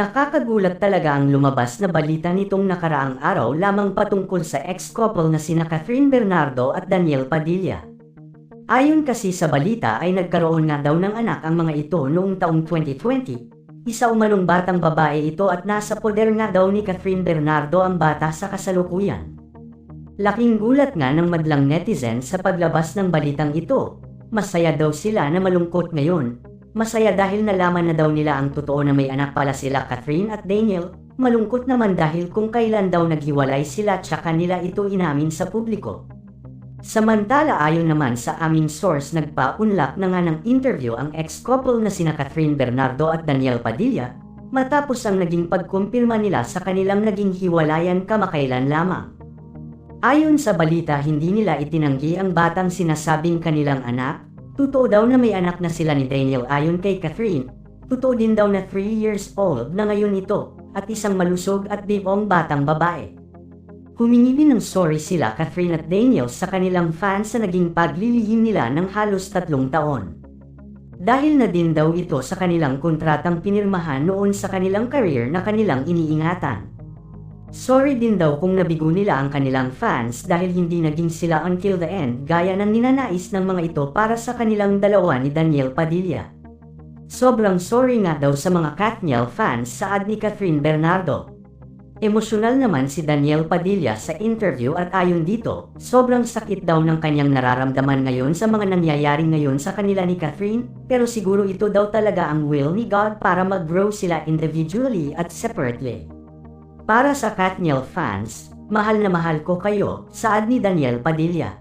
Nakakagulat talaga ang lumabas na balita nitong nakaraang araw lamang patungkol sa ex-couple na sina Catherine Bernardo at Daniel Padilla. Ayon kasi sa balita ay nagkaroon nga daw ng anak ang mga ito noong taong 2020. Isa umanong batang babae ito at nasa poder nga daw ni Catherine Bernardo ang bata sa kasalukuyan. Laking gulat nga ng madlang netizen sa paglabas ng balitang ito. Masaya daw sila na malungkot ngayon. Masaya dahil nalaman na daw nila ang totoo na may anak pala sila Catherine at Daniel. Malungkot naman dahil kung kailan daw naghiwalay sila tsaka nila ito inamin sa publiko. Samantala ayon naman sa aming source nagpaunlak na nga ng interview ang ex-couple na sina Catherine Bernardo at Daniel Padilla matapos ang naging pagkumpirma nila sa kanilang naging hiwalayan kamakailan lamang. Ayon sa balita hindi nila itinanggi ang batang sinasabing kanilang anak, totoo daw na may anak na sila ni Daniel ayon kay Catherine, totoo din daw na 3 years old na ngayon ito at isang malusog at bibong batang babae. Humingi din ng sorry sila Catherine at Daniel sa kanilang fans sa naging paglilihim nila ng halos tatlong taon. Dahil na din daw ito sa kanilang kontratang pinirmahan noon sa kanilang career na kanilang iniingatan. Sorry din daw kung nabigo nila ang kanilang fans dahil hindi naging sila until the end gaya ng ninanais ng mga ito para sa kanilang dalawa ni Daniel Padilla. Sobrang sorry nga daw sa mga Katniel fans saad ni Catherine Bernardo. Emosyonal naman si Daniel Padilla sa interview at ayon dito, sobrang sakit daw ng kanyang nararamdaman ngayon sa mga nangyayari ngayon sa kanila ni Catherine, pero siguro ito daw talaga ang will ni God para mag-grow sila individually at separately. Para sa Katniel fans, mahal na mahal ko kayo, saad ni Daniel Padilla.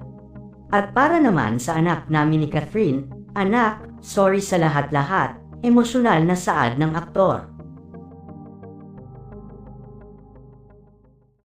At para naman sa anak namin ni Catherine, anak, sorry sa lahat-lahat, emosyonal na saad ng aktor.